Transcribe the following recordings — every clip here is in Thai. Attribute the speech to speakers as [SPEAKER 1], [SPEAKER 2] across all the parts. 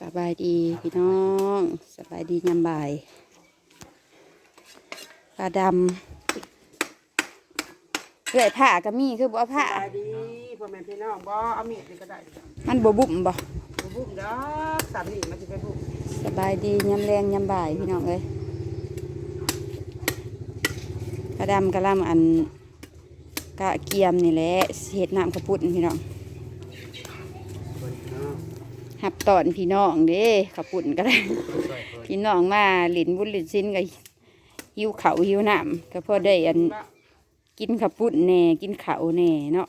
[SPEAKER 1] สบายดีพี่น้องสบายดียามบ่ายปลาดำเลื่อยผ้าก็มีคือบ่เอาผ้า
[SPEAKER 2] สบายดีพ่อแม่พี่น้องบ่เอามีดนี่ก็ได้
[SPEAKER 1] มันบ่บุ่มบ่
[SPEAKER 2] บ่บุ้มดอกสามนี่มันจะไปบุ้ม
[SPEAKER 1] สบายดียามแรงยามบ่ายพี่น้องเอ้ยปลาดำกะลำอันกะเกียมนี่แหละเฮ็ดน้ำข้าวปุ้นพี่น้อง หับตอนพี่น้องเด้ข้าวปุ้นก็ได้ พี่น้องมาหลินบุญหลินซินก็หิวเขาวหิวน้ำก็พอได้อัน
[SPEAKER 2] ว่า
[SPEAKER 1] กินข้าวปุ้นแหน่กินข้าวแหน่เนาะ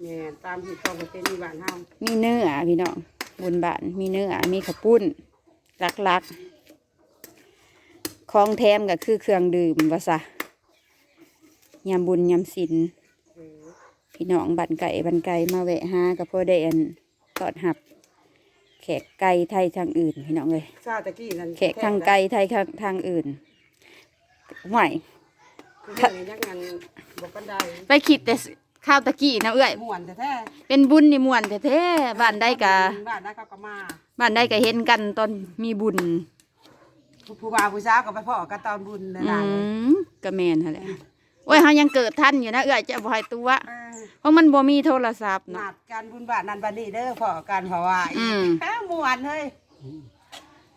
[SPEAKER 2] แม่ตามที่ต้องเป็นที่บ้านเฮา
[SPEAKER 1] มีเนื้อพี่น้องบนบ้านมีเนื้อมีข้าวปุ้นลักๆของแถมก็คือเครื่องดื่มว่าซะยามบุญยามศิล
[SPEAKER 2] เออ
[SPEAKER 1] พี่น้องบันไก่บันไก่มาแวะหาก็พอได้อัน ตอดหับ แขกไก่ไทยทางอื่นพี่น้องเลย
[SPEAKER 2] ชาตะกี้นั่น
[SPEAKER 1] แขกทางไก่ไทยทางทางอื่นห่วย
[SPEAKER 2] คือเรื่องนี้ยักงานบ่กันได้
[SPEAKER 1] ไปคิดแต่ข้าวตะกี้นะเอ้ย
[SPEAKER 2] ม่วนแท้
[SPEAKER 1] เป็นบุญนี่ม่วนแท้ๆบ้านได้กะ
[SPEAKER 2] บ้านได้เขาก็มา
[SPEAKER 1] บ้านได้กะเห็นกันตอนมีบุญ
[SPEAKER 2] ผู้ผู้บ่าวผู้สาวก็ไปพ่อกันตอนบุญนั่น
[SPEAKER 1] อื
[SPEAKER 2] น่ะ
[SPEAKER 1] มก็แม่นหั่นแหละ โอ้ยเฮายังเกิดทันอยู่นะเอ้ยจะบ่ให้ตัว
[SPEAKER 2] เออ
[SPEAKER 1] เพราะมันบ่มีโทรศัพท์
[SPEAKER 2] นั
[SPEAKER 1] เนาะ
[SPEAKER 2] ดกันบุญบ้านนั้นบ้านนี้เด้อพ่อกันเพราะว่า
[SPEAKER 1] อืม
[SPEAKER 2] แค่ม่วนเฮ้ย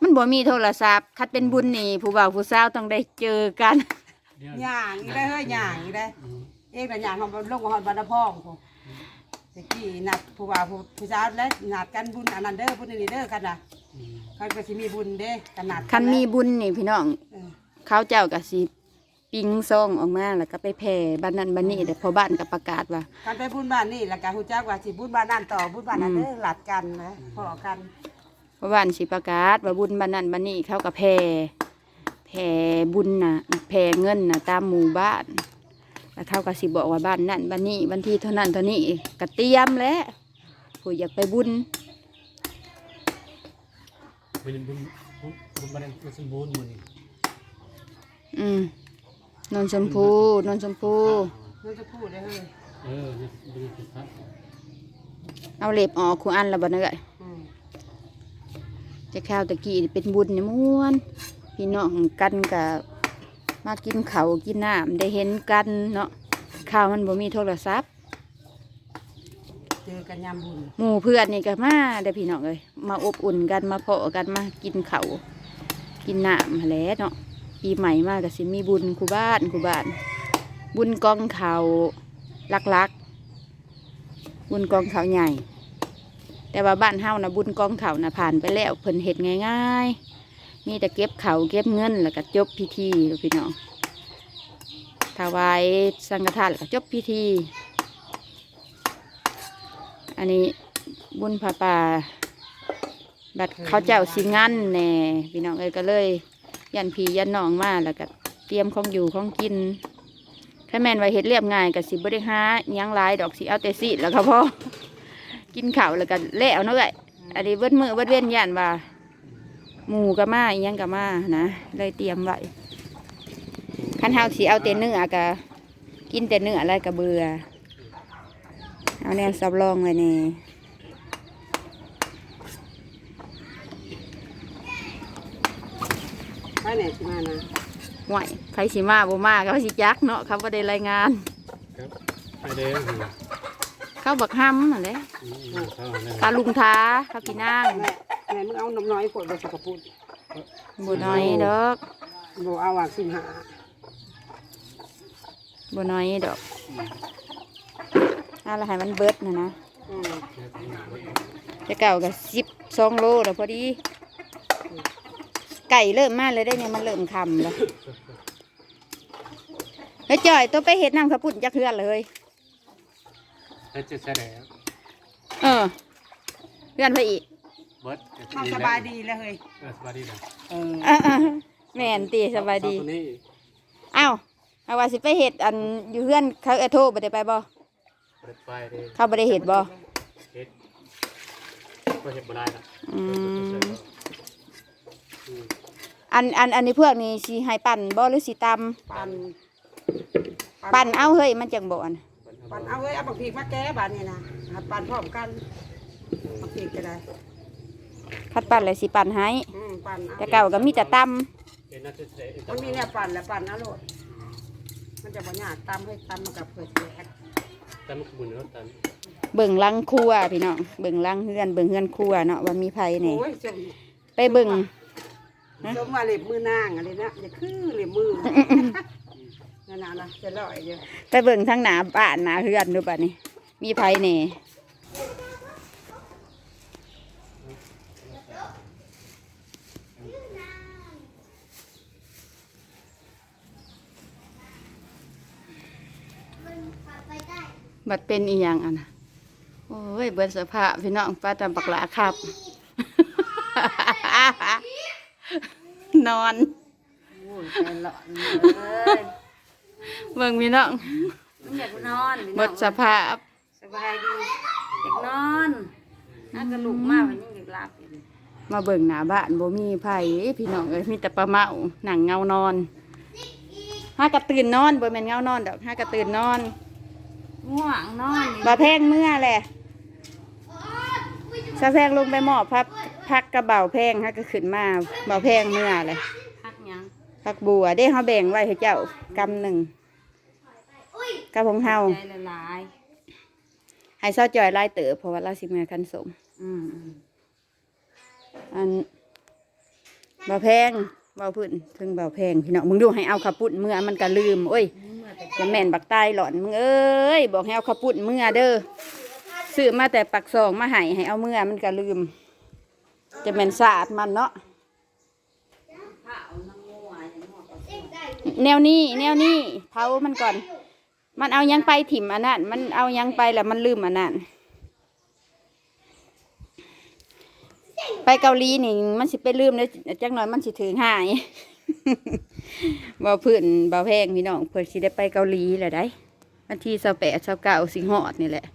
[SPEAKER 1] มันบ่มีโทรศัพท์คัดเป็นบุญนี่ผู้บ่าวผู้สาวต้องได้เจอกัน
[SPEAKER 2] ย่างอีได้เฮ้ยย่างอีได้เองน่ะย่างเขาลงมาฮอดบ้านนาพ่องพุ่นตะกี้นัดผู้บ่าวผู้ผู้สาวและนัดกันบุญอันนั้นเด้อบุญนี่เด้อกันน่ะเขาก็สิมีบุญเด้กันนัดกั
[SPEAKER 1] คันมี
[SPEAKER 2] แล้ว
[SPEAKER 1] บุญนี่พี่น้อง
[SPEAKER 2] เออ
[SPEAKER 1] เขาเจ้าก็สิ ปิ้งซองออกมาแล้วก็ไปแผ่บ้านนั้นบ้านนี้เดี๋ยวพอบ้านก็ประกาศว่า
[SPEAKER 2] กันไปบุญบ้านนี่แล้วก็ฮู้จักว่าสิบุญบ้านนั่นต่อบุญบ้านนั้นเด้อหลัดกันนะพ่อกัน
[SPEAKER 1] เพราะบ้านสิประกาศว่าบุญบ้านนั้นบ้านนี้เขาก็แผ่แผ่บุญน่ะแผ่เงินน่ะตามหมู่บ้านแล้วเขาก็สิบอกว่าบ้านนั้นบ้านนี้วันที่เท่านั้นเท่านี้ก็เตรียมแล้วผู้อยากไปบุญ
[SPEAKER 3] บุญบุญบุญบุญบันดาลสมบูรณ์หมือนี่
[SPEAKER 1] อืม นนชมพูนนชมพู
[SPEAKER 2] เราจะพูดได้อเฮ้ย
[SPEAKER 3] เออเนี่ยบุญสุภาพ
[SPEAKER 1] เอาเล็บออกคูอันละบ่เนย
[SPEAKER 2] อืม
[SPEAKER 1] จะข้าวตะกี้เป็นบุญเนี่ยม่วน พี่น้องกันกับมากินเขาวกินน้ำได้เห็นกันเนาะข้าวมันบ่มีโทรศัพท์
[SPEAKER 2] เจอกันยามบุญ
[SPEAKER 1] หมู่เพื่อนนี่ก็มาได้อพี่น้องเลยมาอบอุ่นกันมาเพาะกันมากินเขาวกินน้ำหั้นแหล้วเนาะ ปีใหม่มากก็สิมีบุญคูบ้านคูบ้าน บุญกองเขาวลักบุญกองเขาใหญ่ แต่ว่าบ้านเฮานะบุญกองเขานะผ่านไปแล้วเพิ่นเฮ็ดง่ายๆ มีแต่เก็บเขาเก็บเงินแล้วก็จบพิธีพี่น้องถวายสังฆทานแล้วก็จบพิธี อันนี้บุญพระป่าบัดเขาเจ้าสิงานแน่พี่น้องเอ้ยก็เลย ยันพียันน้องมาแล้วก็เตรียมของอยู่ของกินถ้าแม่นว่าเฮ็ดเรียบง่ายก็สิบ่ได้หาหยังลายดอกสิเอาแต่สิแล้วก็พอกินข้าวแล้วก็แล้วเนาะเอ้ยอันนี้เบิดมือเบิดเว้นย่านว่าหมูก็มายังก็มานะเลยเตรียมไว้คันเฮาสิเอาแต่เนื้อก็กินแต่เนื้ออะไรก็เบื่อเอาแนวสำรองไว้นี่
[SPEAKER 2] ไปไหนสิมานะ
[SPEAKER 1] ห่วยใครสิมาบ่มาเขาสิจักเนาะเขาบ่ได้รายงาน
[SPEAKER 3] ครับไปเด้อหัว
[SPEAKER 1] เขาบักห้ำนั่นแหละ
[SPEAKER 3] อืมเข้าเลย
[SPEAKER 1] กาลุงท้าเขาพี่นาง
[SPEAKER 2] แม่แม่มึงเอานมน้อยขวดบ่สกปรก
[SPEAKER 1] บ่น้อยดอก
[SPEAKER 2] บ่เอาอะสิหา
[SPEAKER 1] บ่น้อยดอกอะไรให้มันเบิดนะนะ
[SPEAKER 2] อืม
[SPEAKER 1] จะเก่ากับสิบสองโลแล้วพอดี ไก่เริ่มมาเลยได้เนี่ยมันเริ่มคำแล้วเฮ้ยจ่อยตัวไปเห็ดน้ำข้าวปุ้นจักเทือนเลย
[SPEAKER 3] แล้วจะแสดง
[SPEAKER 1] เออเทือนไปอีก
[SPEAKER 3] เบิร์ด
[SPEAKER 2] มันสบายดีแล้วเฮ้ย
[SPEAKER 3] เออสบายดีนะ
[SPEAKER 2] เออ
[SPEAKER 1] อะๆแม่นตีสบายดี
[SPEAKER 3] เอตัวนี้
[SPEAKER 1] อ้าวเอาว่าสิไปเห็ดอันอยู่เพื่อนเขาเออโทรบ่ได้ไปบ่
[SPEAKER 3] เปิดไฟเด้
[SPEAKER 1] เขาบ่ได้เห็ดบ่
[SPEAKER 3] เฮ็ดก็เฮ็ดบ่ได้ละ
[SPEAKER 1] อืม
[SPEAKER 3] อืม
[SPEAKER 1] อันอันอันนี้เพื่อนนี่สิให้ปั่นบ่หรือสิตำ
[SPEAKER 2] ปัน
[SPEAKER 1] ปั่นเอาเฮ้ยมันจังบ่อน
[SPEAKER 3] เปิดเอา
[SPEAKER 2] ปั่นเอาเอ้ยเอาบักพีกมาแก้บานนี่นะหัดปั่นพร้อมกันบักพีกก็ได้
[SPEAKER 1] คัดปั่นเลยสิปั่นให้
[SPEAKER 2] อืมปั่นเอา
[SPEAKER 1] แต่เก่าก็มีแต่ต
[SPEAKER 3] เอ็นน่าจะเสร็จ
[SPEAKER 2] มันมีเนี่ยปั่นแล้วปั่นนะโลดมันจะบ่ยากตำให้ตำมากับเพื่อแก
[SPEAKER 3] แต่มันขบุญแล้วตันำ
[SPEAKER 1] เบิ่งหลังครัวพี่น้องเบิ่งหลังเฮือนเบิ่งเฮือนครัวเนาะว่ามีไผนี่
[SPEAKER 2] โอ้ยจม
[SPEAKER 1] ไปเบิ่ง
[SPEAKER 2] จมมาเล็บมือนางอะไรนะอย่าคือเล็บมือนั่นน่ะนะจะลอยอยู่
[SPEAKER 1] ไปเบิ่งทางหน้าบ้านหน้าเฮือนดูป่ะนี่มีไผนี่บัดเป็นอีหยังอะนะโอ้ยเบิดสภาพพี่น้องป้าตาบักหลาครับ นอน
[SPEAKER 2] โอ้ยใจหลอนเลย
[SPEAKER 1] เบิ่งพี่น้อง
[SPEAKER 2] มันอยากนอน
[SPEAKER 1] เบิดสภาพ
[SPEAKER 2] สบายดีอยากนอนน่ากระลุกมากมันยังอยากหลับอยู่
[SPEAKER 1] มาเบิ่งหน้าบ้านบ่มีไผพี่น้องเอ้ยมีแต่ปลาเมาหนังเงานอนห้ากระตื่นนอนบ่แม่นเงานอนดอกห้ากระตื่นนอน
[SPEAKER 2] ง่วงนอน
[SPEAKER 1] บ่าแพงเมื่อแหละซาแพงลงไปหมอบพับ พักกระเบาแพงฮักก็ขึ้นมาเบาแพงเมื่อเลย
[SPEAKER 2] พักยัง
[SPEAKER 1] พักบัวได้เฮาแบ่งไว้ให้เจ้ากำหนึ่งกับของเฮา
[SPEAKER 2] ใจละลาย
[SPEAKER 1] ให้เศร้าจอยไล่เต๋อเพราะว่าเราสิมาคันสม
[SPEAKER 2] อืมอืม
[SPEAKER 1] อันเบาแพงเบาพื้นถึงเบาแพงพี่น้องมึงดูให้เอาขับปุ่นเมื่อมันก็ลืมโอ้ย
[SPEAKER 2] เมื่อแต่
[SPEAKER 1] จะแม่นบักใต้หลอนมึงเอ้ยบอกให้เอาขับปุ่นเมื่อเด้อซื้อมาแต่ปักซองมาให้ให้เอาเมื่อมันก็ลืม จะแม่นสะอาดมันเนาะ
[SPEAKER 2] ข้าวน้ำงัวอย่างงัวก็
[SPEAKER 1] แนวนี้แนวนี้เผามันก่อน มันเอายังไปถิ่มอันนั้นมันเอายังไปแล้วมันลืมอันนั้นไปเกาหลีนี่มันสิไปลืมแล้วจังหน่อยมันสิถึงหายบ่พื้นบ่แพงพี่น้องเพื่อสิได้ไปเกาหลีแหละได้วันที่สิบแปดสิบเก้าสิงหอดนี่แหละ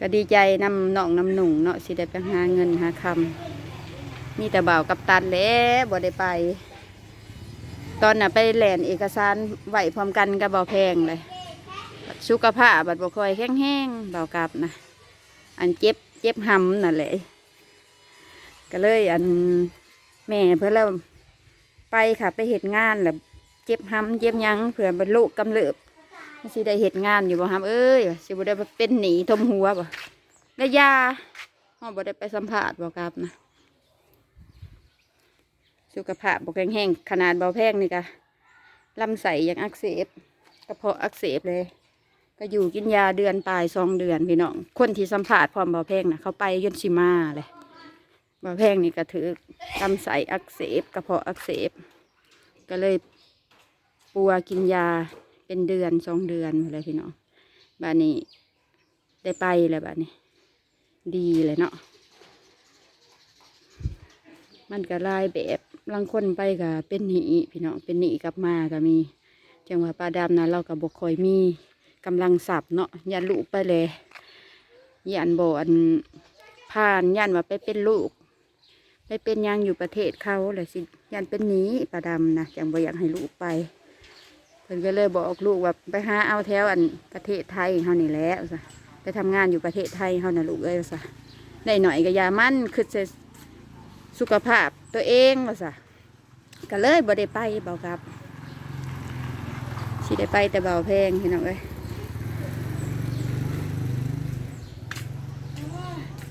[SPEAKER 1] ก็ดีใจนำน้องนำหนุ่งเนาะสิได้ไปหาเงินหาคำมีแต่บ่าวกับตันแล้วบ่ได้ไป ตอนน่ะไปแหลนเอกสารไหวพร้อมกันกับเบาแพงเลยบัดสุขภาพบัดบ่คอยแข็งแห้งเบากลับนะอันเจ็บเจ็บหำนั่นแหละก็เลยอันแม่เพื่อเราไปค่ะไปเหตุงานแล้วเจ็บหำเจ็บยังเผื่อบรรลุกำเริบ สิได้เหตุงานอยู่บ่ฮับเอ้ยสิบ่ได้เป็นหนีทมหัวบ่ได้ยาเฮาบ่ได้ไปสัมภาษณ์บ่กลับนะสุขภาพบกแห้งๆขนาดเบาแพงนี่กะลำไส้ยังอักเสบกระเพาะอักเสบเลย ก็อยู่กินยาเดือนปลายสองเดือนพี่น้องคนที่สัมผัสพร้อมเบาแพงนะเขาไปยนชิมาเลยเบาแพงนี่ก็ถือลำไส้อักเสบกระเพาะอักเสบ ก็เลยปัวกินยา เป็นเดือนสองเดือนเลยพี่น้องบ้านนี้ ได้ไปเลยบ้านนี้ ดีเลยเนาะมันก็ลายแบบบางคนไปก็เป็นหนีพี่น้องเป็นหนีกลับมาก็มีจังหวะปลาดำนะเราก็บบกคอยมีกำลังสับเนาะยันลูกไปเลยยันบอันผ่านยันว่าไปเป็นลูก ไปเป็นยังอยู่ประเทศเขาเลยสิยันเป็นหนีปลาดำนะจังบ่อยากให้ลูกไป เพิ่นก็เลยบอกลูกว่าไปหาเอาแถวอันประเทศไทยเฮานี่แหล้วซะไปทำงานอยู่ประเทศไทยเฮานะลูกเอ้ยซะได้หน่อยก็อยามันคือจะสุขภาพตัวเองว่าซะก็เลยบ่ได้ไปเบากับสิได้ไปแต่เบาแพงพี่น้องเอ้ย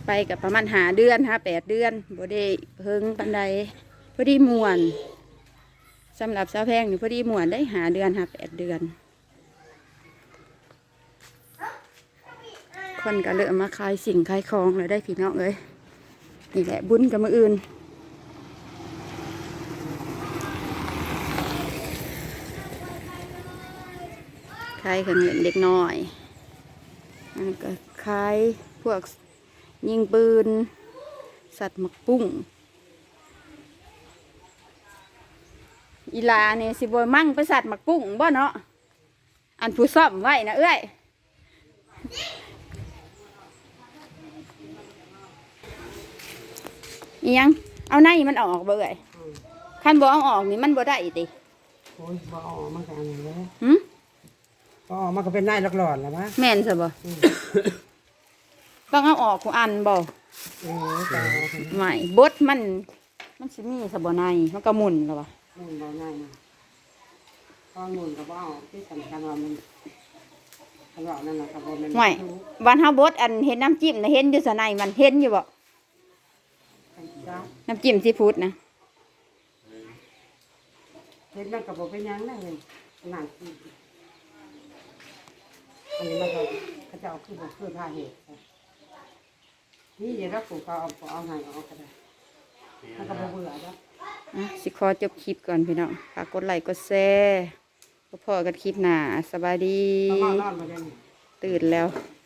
[SPEAKER 1] ไปกับประมาณหาเดือนหาแปดเดือนบ่ได้เพิ่งปันใดพอดีมวน สำหรับสาวแพงนี่พอดีหม่วนได้หาเดือนหาแปดเดือน คนก็เริ่มมาขายสิ่งขายของเลยได้พี่น้องเอ้ยนี่แหละบุญกับมืออื่นขายเครื่องเล่นเด็กน้อยอันนก็ขายพวกยิงปืน สัตว์หมักปุ้ง อีลาเนี่ยสิบมั่งไปสัตว์หมักปุ้งบ่เนาะอันผู้ซ่อมไว้นะเอ้ยอิหยังเอาในมันออกเบื่อยคันบ่เอาออกนี่มันบ่ได้ติ
[SPEAKER 2] โอ้ยบ่ออกมากันเลย
[SPEAKER 1] หืม
[SPEAKER 2] อ๋อมันก็เป็นนายหลอกหลอนแล้วมะ
[SPEAKER 1] แม่นซะบ่ต้องเอาออกกูอันบ่
[SPEAKER 2] เออแต่เอาไป
[SPEAKER 1] ไม่บดมัน มันสิมีซะบ่ในมันก็หมุนแล้ววะ
[SPEAKER 2] นู่นเราง่ายนะพอนู่นก็บ่เอาที่สำคัญว่ามันคันว่านั่นน่ะก็บ่แม่น
[SPEAKER 1] ห่วยวันเฮาบดอันเห็นน้ำจิ้มนะเห็นอยู่ซะในมันเห็นอยู่บ่
[SPEAKER 2] จ้า
[SPEAKER 1] น้ำจิ้มซีฟู้ดนะ
[SPEAKER 2] เห็นมันก็บ่เป็นหยังนะเห็นขนาดที่อันนี้มันก็เขาจะเอาคือบ่คือผ้าเหตุนี่อย่ารับผูกเขาเอาเอาไงเอาก็ได้มันก็บ่เบื่อจ้ะ
[SPEAKER 1] อะสิขอจบคลิปก่อนพี่น้องฝากกดไลค์กดแชร์พบกันคลิปหน้าสบายดี
[SPEAKER 2] เอามานอนมาได้นี่
[SPEAKER 1] ตื่นแล้ว
[SPEAKER 2] เ